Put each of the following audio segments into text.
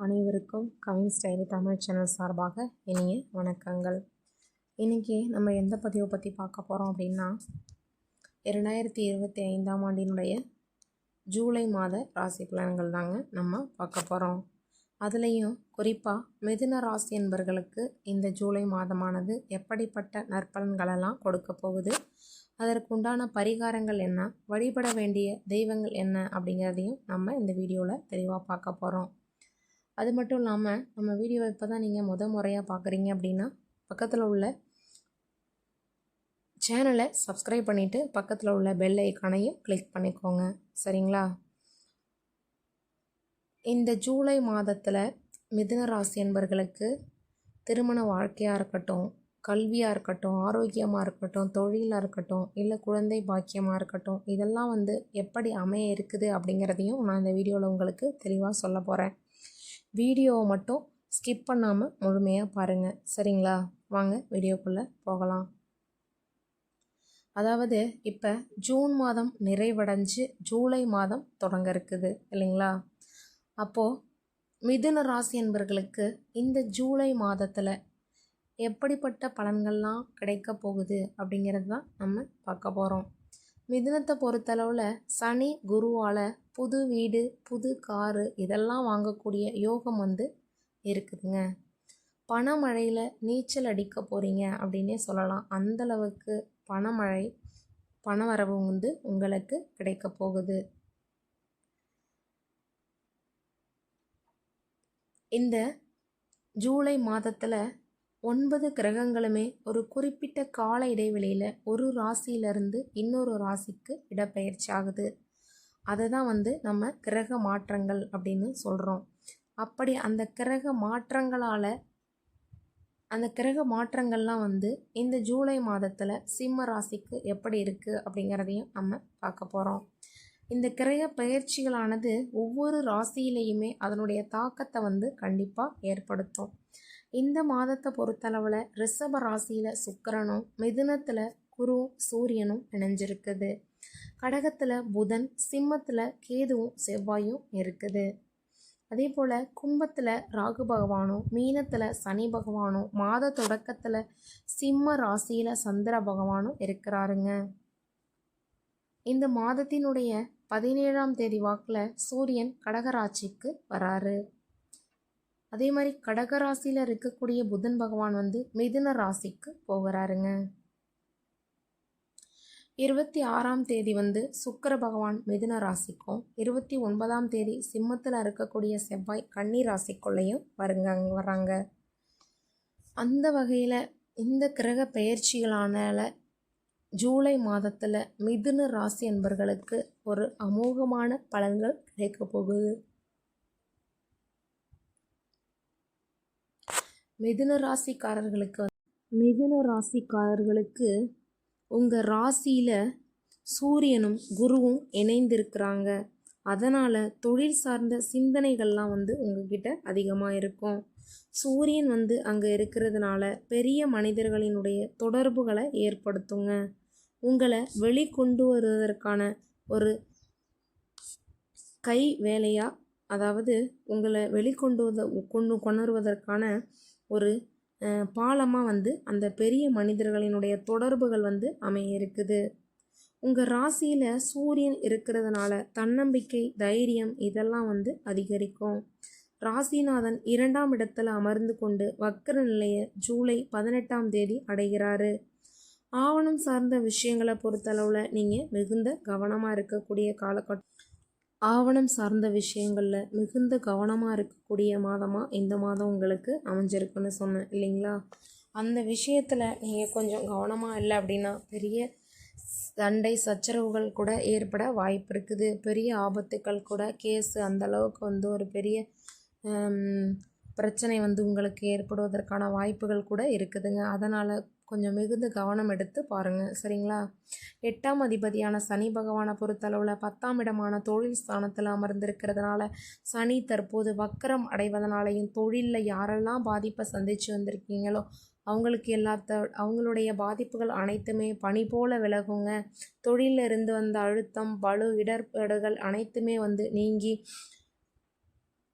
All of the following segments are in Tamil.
அனைவருக்கும் கவின்ஸ் டைரி தமிழ் சேனல் சார்பாக இனிய வணக்கங்கள். இன்றைக்கி நம்ம எந்த பதிவை பற்றி பார்க்க போகிறோம் அப்படின்னா இரண்டாயிரத்தி இருபத்தி ஐந்தாம் ஆண்டினுடைய ஜூலை மாத ராசி பலன்கள் தாங்க நம்ம பார்க்க போகிறோம் அதுலேயும் குறிப்பாக மிதுன ராசி என்பர்களுக்கு இந்த ஜூலை மாதமானது எப்படிப்பட்ட நற்பலன்களெல்லாம் கொடுக்க போகுது அதற்குண்டான பரிகாரங்கள் என்ன வழிபட வேண்டிய தெய்வங்கள் என்ன அப்படிங்கிறதையும் நம்ம இந்த வீடியோவில் தெளிவாக பார்க்க போகிறோம் அது மட்டும் இல்லாமல் நம்ம வீடியோவை இப்போ தான் நீங்கள் முத முறையாக பார்க்குறீங்க அப்படின்னா பக்கத்தில் உள்ள சேனலை சப்ஸ்கிரைப் பண்ணிவிட்டு பக்கத்தில் உள்ள பெல் ஐக்கானையும் கிளிக் பண்ணிக்கோங்க. சரிங்களா? இந்த ஜூலை மாதத்தில் மிதுன ராசி என்பர்களுக்கு திருமண வாழ்க்கையாக இருக்கட்டும் கல்வியாக இருக்கட்டும் ஆரோக்கியமாக இருக்கட்டும் தொழிலாக இருக்கட்டும் இல்லை குழந்தை பாக்கியமாக இருக்கட்டும் இதெல்லாம் வந்து எப்படி அமைய இருக்குது அப்படிங்கிறதையும் நான் இந்த வீடியோவில் உங்களுக்கு தெளிவாக சொல்ல போகிறேன் வீடியோவை மட்டும் ஸ்கிப் பண்ணாமல் முழுமையாக பாருங்கள் சரிங்களா? வாங்க வீடியோக்குள்ளே போகலாம். அதாவது இப்போ ஜூன் மாதம் நிறைவடைஞ்சு ஜூலை மாதம் தொடங்க இருக்குது இல்லைங்களா? அப்போது மிதுன ராசி என்பர்களுக்கு இந்த ஜூலை மாதத்தில் எப்படிப்பட்ட பலன்கள்லாம் கிடைக்க போகுது அப்படிங்கிறது தான் நம்ம பார்க்க போகிறோம் மிதுனத்தை பொறுத்தளவில் சனி குருவால் புது வீடு புது காரு இதெல்லாம் வாங்கக்கூடிய யோகம் வந்து இருக்குதுங்க. பணமழையில் நீச்சல் அடிக்க போகிறீங்க அப்படின்னே சொல்லலாம். அந்தளவுக்கு பணமழை பணவரவு வந்து உங்களுக்கு கிடைக்க போகுது. இந்த ஜூலை மாதத்தில் ஒன்பது கிரகங்களுமே ஒரு குறிப்பிட்ட கால இடைவெளியில் ஒரு ராசியிலிருந்து இன்னொரு ராசிக்கு இடப்பெயர்ச்சி ஆகுது அதை தான் வந்து நம்ம கிரக மாற்றங்கள் அப்படின்னு சொல்கிறோம் அப்படி அந்த கிரக மாற்றங்களால் அந்த கிரக மாற்றங்கள்லாம் வந்து இந்த ஜூலை மாதத்தில் சிம்ம ராசிக்கு எப்படி இருக்குது அப்படிங்கிறதையும் நம்ம பார்க்க போகிறோம் இந்த கிரக பயிற்சிகளானது ஒவ்வொரு ராசியிலையுமே அதனுடைய தாக்கத்தை வந்து கண்டிப்பாக ஏற்படுத்தும். இந்த மாதத்தை பொறுத்தளவில் ரிஷப ராசியில் சுக்கரனும் மிதுனத்தில் குரு சூரியனும் இணைஞ்சிருக்குது. கடகத்தில் புதன் சிம்மத்தில் கேதுவும் செவ்வாயும் இருக்குது. அதே போல் கும்பத்தில் ராகு பகவானும் மீனத்தில் சனி பகவானும் மாத தொடக்கத்தில் சிம்ம ராசியில் சந்திர பகவானும் இருக்கிறாருங்க. இந்த மாதத்தினுடைய பதினேழாம் தேதி வாக்கில் சூரியன் கடகராட்சிக்கு வராரு. அதே மாதிரி கடக ராசியில் இருக்கக்கூடிய புதன் பகவான் வந்து மிதுன ராசிக்கு போகிறாருங்க. இருபத்தி ஆறாம் தேதி வந்து சுக்கர பகவான் மிதுன ராசிக்கும் இருபத்தி ஒன்பதாம் தேதி சிம்மத்தில் இருக்கக்கூடிய செவ்வாய் கன்னி ராசிக்குள்ளேயும் வருங்க வராங்க. அந்த வகையில் இந்த கிரக பெயர்ச்சிகளான ஜூலை மாதத்தில் மிதுன ராசி என்பர்களுக்கு ஒரு அமோகமான பலன்கள் கிடைக்க போகுது. மிதுன ராசிக்காரர்களுக்கு மிதுன ராசிக்காரர்களுக்கு உங்கள் ராசியில் சூரியனும் குருவும் இணைந்திருக்கிறாங்க. அதனால் தொழில் சார்ந்த சிந்தனைகள்லாம் வந்து உங்ககிட்ட அதிகமாக இருக்கும். சூரியன் வந்து அங்கே இருக்கிறதுனால பெரிய மனிதர்களினுடைய தொடர்புகளை ஏற்படுத்துங்க. உங்களை வெளிக்கொண்டு வருவதற்கான ஒரு கை வேலையாக அதாவது உங்களை வெளிக்கொண்டு கொண்டு கொணருவதற்கான ஒரு பாலமாக வந்து அந்த பெரிய மனிதர்களினுடைய தொடர்புகள் வந்து அமைய இருக்குது உங்கள் ராசியில் சூரியன் இருக்கிறதுனால தன்னம்பிக்கை தைரியம் இதெல்லாம் வந்து அதிகரிக்கும். ராசிநாதன் இரண்டாம் இடத்துல அமர்ந்து கொண்டு வக்கர நிலைய ஜூலை பதினெட்டாம் தேதி அடைகிறாரு. ஆவணம் சார்ந்த விஷயங்களை பொறுத்தளவில் நீங்கள் மிகுந்த கவனமாக இருக்கக்கூடிய காலகட்டம் ஆவணம் சார்ந்த விஷயங்களில் மிகுந்த கவனமாக இருக்கக்கூடிய மாதமாக இந்த மாதம் உங்களுக்கு அமைஞ்சிருக்குன்னு சொன்னேன் இல்லைங்களா? அந்த விஷயத்தில் நீங்கள் கொஞ்சம் கவனமாக இல்லை அப்படின்னா பெரிய சண்டை சச்சரவுகள் கூட ஏற்பட வாய்ப்பு இருக்குது. பெரிய ஆபத்துக்கள் கூட கேஸு அந்தளவுக்கு வந்து ஒரு பெரிய பிரச்சனை வந்து உங்களுக்கு ஏற்படுவதற்கான வாய்ப்புகள் கூட இருக்குதுங்க. அதனால் கொஞ்சம் மிகுந்த கவனம் எடுத்து பாருங்கள் சரிங்களா? எட்டாம் அதிபதியான சனி பகவானை பொறுத்தளவில் பத்தாம் இடமான தொழில் ஸ்தானத்தில் அமர்ந்திருக்கிறதுனால சனி தற்போது வக்கரம் அடைவதனாலையும் தொழிலில் யாரெல்லாம் பாதிப்பை சந்தித்து வந்திருக்கீங்களோ அவங்களுக்கு எல்லாத்த அவங்களுடைய பாதிப்புகள் அனைத்துமே பனி போல விலகுங்க. தொழிலில் இருந்து வந்த அழுத்தம் பழு இடர்பாடுகள் அனைத்துமே வந்து நீங்கி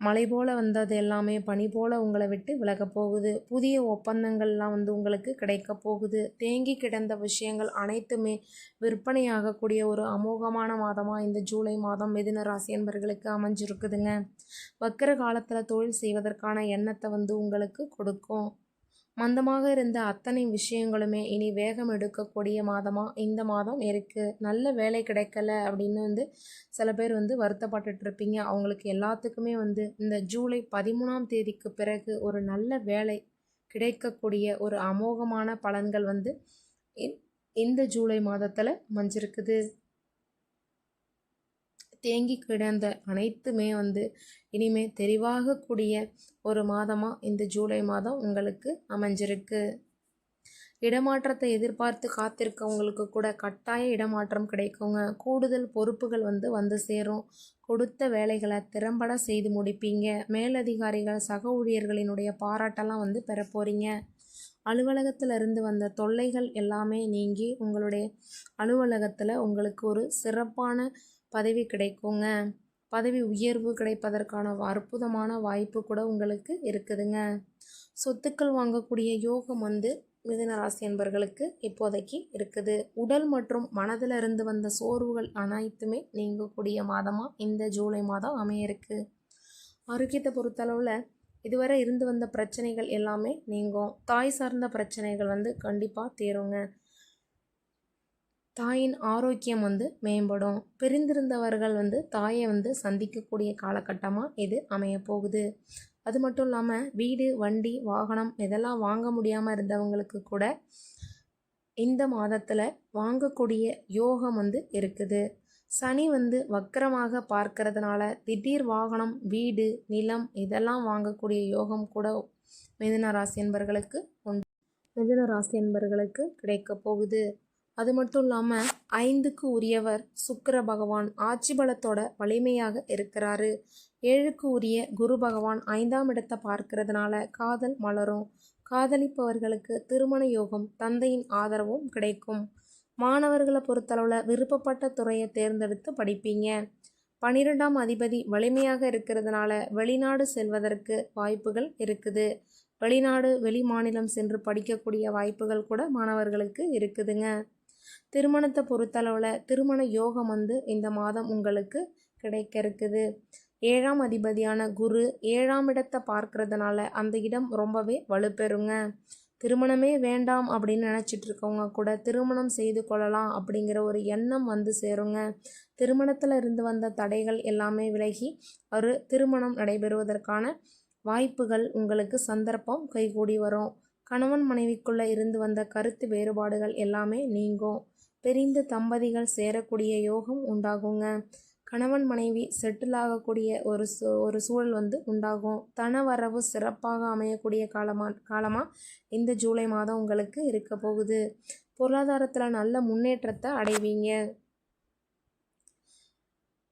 மலை போல வந்தது எல்லாமே பனி போல உங்களை விட்டு விலகப் போகுது. புதிய ஒப்பந்தங்கள்லாம் வந்து உங்களுக்கு கிடைக்க போகுது. தேங்கி கிடந்த விஷயங்கள் அனைத்துமே விற்பனையாகக்கூடிய ஒரு அமோகமான மாதமாக இந்த ஜூலை மாதம் மிதுன ராசி என்பர்களுக்கு அமைஞ்சிருக்குதுங்க. வக்கர காலத்தில் தொழில் செய்வதற்கான எண்ணத்தை வந்து உங்களுக்கு கொடுக்கும். மந்தமாக இருந்த அத்தனை விஷயங்களுமே இனி வேகம் எடுக்கக்கூடிய மாதமாக இந்த மாதம் இருக்குது நல்ல வேலை கிடைக்கல அப்படின்னு வந்து சில பேர் வந்து வருத்தப்பட்டுட்டு இருப்பீங்க. அவங்களுக்கு எல்லாத்துக்குமே வந்து இந்த ஜூலை பதிமூணாம் தேதிக்கு பிறகு ஒரு நல்ல வேலை கிடைக்கக்கூடிய ஒரு அமோகமான பலன்கள் வந்து இந்த ஜூலை மாதத்தில் மஞ்சிருக்குது. தேங்கி கிடந்த அனைத்துமே வந்து இனிமே தெரிவாகக்கூடிய ஒரு மாதமாக இந்த ஜூலை மாதம் உங்களுக்கு அமைஞ்சிருக்கு. இடமாற்றத்தை எதிர்பார்த்து காத்திருக்கவங்களுக்கு கூட கட்டாய இடமாற்றம் கிடைக்குங்க. கூடுதல் பொறுப்புகள் வந்து வந்து சேரும். கொடுத்த வேலைகளை திறம்பட செய்து முடிப்பீங்க. மேலதிகாரிகள் சக ஊழியர்களினுடைய பாராட்டெல்லாம் வந்து பெற போகிறீங்க அலுவலகத்தில் இருந்து வந்த தொல்லைகள் எல்லாமே நீங்கி உங்களுடைய அலுவலகத்தில் உங்களுக்கு ஒரு சிறப்பான பதவி கிடைக்குங்க. பதவி உயர்வு கிடைப்பதற்கான அற்புதமான வாய்ப்பு கூட உங்களுக்கு இருக்குதுங்க. சொத்துக்கள் வாங்கக்கூடிய யோகம் வந்து மிதனராசி என்பர்களுக்கு இப்போதைக்கு இருக்குது. உடல் மற்றும் மனதில் இருந்து வந்த சோர்வுகள் அனைத்துமே நீங்கக்கூடிய மாதமாக இந்த ஜூலை மாதம் அமையிருக்கு. ஆரோக்கியத்தை பொறுத்தளவில் இதுவரை இருந்து வந்த பிரச்சனைகள் எல்லாமே நீங்கும். தாய் சார்ந்த பிரச்சனைகள் வந்து கண்டிப்பாக தீருங்க. தாயின் ஆரோக்கியம் வந்து மேம்படும். பிரிந்திருந்தவர்கள் வந்து தாயை வந்து சந்திக்கக்கூடிய காலகட்டமாக இது அமையப்போகுது அது மட்டும் இல்லாமல் வீடு வண்டி வாகனம் இதெல்லாம் வாங்க முடியாமல் இருந்தவங்களுக்கு கூட இந்த மாதத்தில் வாங்கக்கூடிய யோகம் வந்து இருக்குது. சனி வந்து வக்கரமாக பார்க்கறதுனால திடீர் வாகனம் வீடு நிலம் இதெல்லாம் வாங்கக்கூடிய யோகம் கூட மிதுன ராசி என்பர்களுக்கு உண்டு. மிதுன ராசி என்பர்களுக்கு கிடைக்க போகுது. அது மட்டும் இல்லாமல் ஐந்துக்கு உரியவர் சுக்கர பகவான் ஆட்சி பலத்தோட வலிமையாக இருக்கிறாரு. ஏழுக்கு உரிய குரு பகவான் ஐந்தாம் இடத்தை பார்க்கறதுனால காதல் மலரும். காதலிப்பவர்களுக்கு திருமண யோகம் தந்தையின் ஆதரவும் கிடைக்கும். மாணவர்களை பொறுத்தளவில் விருப்பப்பட்ட துறையை தேர்ந்தெடுத்து படிப்பீங்க. பனிரெண்டாம் அதிபதி வலிமையாக இருக்கிறதுனால வெளிநாடு செல்வதற்கு வாய்ப்புகள் இருக்குது. வெளிநாடு வெளி மாநிலம் சென்று படிக்கக்கூடிய வாய்ப்புகள் கூட மாணவர்களுக்கு இருக்குதுங்க. திருமணத்தை பொறுத்தளவில் திருமண யோகம் வந்து இந்த மாதம் உங்களுக்கு கிடைக்க இருக்குது ஏழாம் அதிபதியான குரு ஏழாம் இடத்தை பார்க்கறதுனால அந்த இடம் ரொம்பவே வலுப்பெறுங்க. திருமணமே வேண்டாம் அப்படின்னு நினச்சிட்டு இருக்கவங்க கூட திருமணம் செய்து கொள்ளலாம் அப்படிங்கிற ஒரு எண்ணம் வந்து சேருங்க. திருமணத்தில் இருந்து வந்த தடைகள் எல்லாமே விலகி ஒரு திருமணம் நடைபெறுவதற்கான வாய்ப்புகள் உங்களுக்கு சந்தர்ப்பம் கைகூடி வரும். கணவன் மனைவிக்குள்ளே இருந்து வந்த கருத்து வேறுபாடுகள் எல்லாமே நீங்கும். பிரிந்த தம்பதிகள் சேரக்கூடிய யோகம் உண்டாகுங்க. கணவன் மனைவி செட்டில் ஆகக்கூடிய ஒரு சூ ஒரு சூழல் வந்து உண்டாகும். தன வரவு சிறப்பாக அமையக்கூடிய காலமாக காலமாக இந்த ஜூலை மாதம் உங்களுக்கு இருக்க போகுது. பொருளாதாரத்தில் நல்ல முன்னேற்றத்தை அடைவீங்க.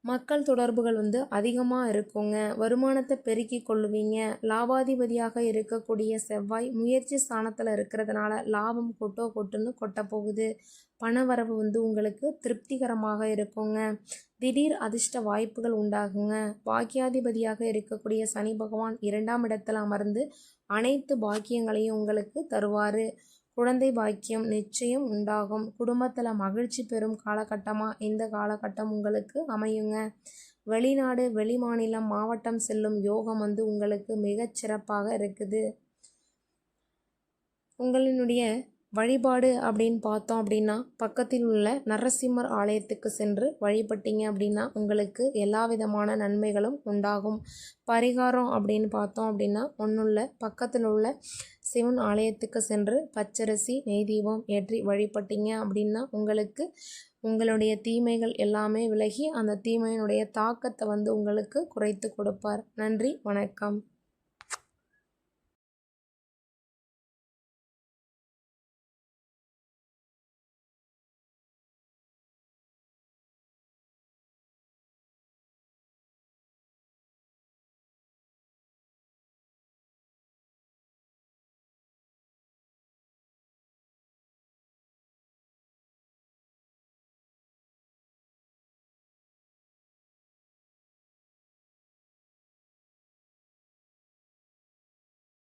மக்கள் தொடர்புகள் வந்து அதிகமாக இருக்குங்க. வருமானத்தை பெருக்கி கொள்ளுவீங்க. லாபாதிபதியாக இருக்கக்கூடிய செவ்வாய் முயற்சி ஸ்தானத்தில் இருக்கிறதுனால லாபம் கொட்டோ கொட்டுன்னு கொட்ட போகுது. பண வரவு வந்து உங்களுக்கு திருப்திகரமாக இருக்குங்க. திடீர் அதிர்ஷ்ட வாய்ப்புகள் உண்டாகுங்க. பாக்கியாதிபதியாக இருக்கக்கூடிய சனி பகவான் இரண்டாம் இடத்தில் அமர்ந்து அனைத்து பாக்கியங்களையும் உங்களுக்கு தருவார். குழந்தை பாக்கியம் நிச்சயம் உண்டாகும். குடும்பத்தில் மகிழ்ச்சி பெறும் காலகட்டமாக இந்த காலகட்டம் உங்களுக்கு அமையுங்க. வெளிநாடு வெளிமாநிலம் மாவட்டம் செல்லும் யோகம் வந்து உங்களுக்கு மிகச்சிறப்பாக இருக்குது. உங்களினுடைய வழிபாடு அப்படின்னு பார்த்தோம் அப்படின்னா பக்கத்தில் உள்ள நரசிம்மர் ஆலயத்துக்கு சென்று வழிபட்டீங்க அப்படின்னா உங்களுக்கு எல்லா விதமான நன்மைகளும் உண்டாகும். பரிகாரம் அப்படின்னு பார்த்தோம் அப்படின்னா ஒன்றுள்ள பக்கத்தில் உள்ள சிவன் ஆலயத்துக்கு சென்று பச்சரிசி நெய் தீபம் ஏற்றி வழிபட்டீங்க அப்படின்னா உங்களுக்கு உங்களுடைய தீமைகள் எல்லாமே விலகி அந்த தீமையினுடைய தாக்கத்தை வந்து உங்களுக்கு குறைத்து கொடுப்பார். நன்றி வணக்கம்.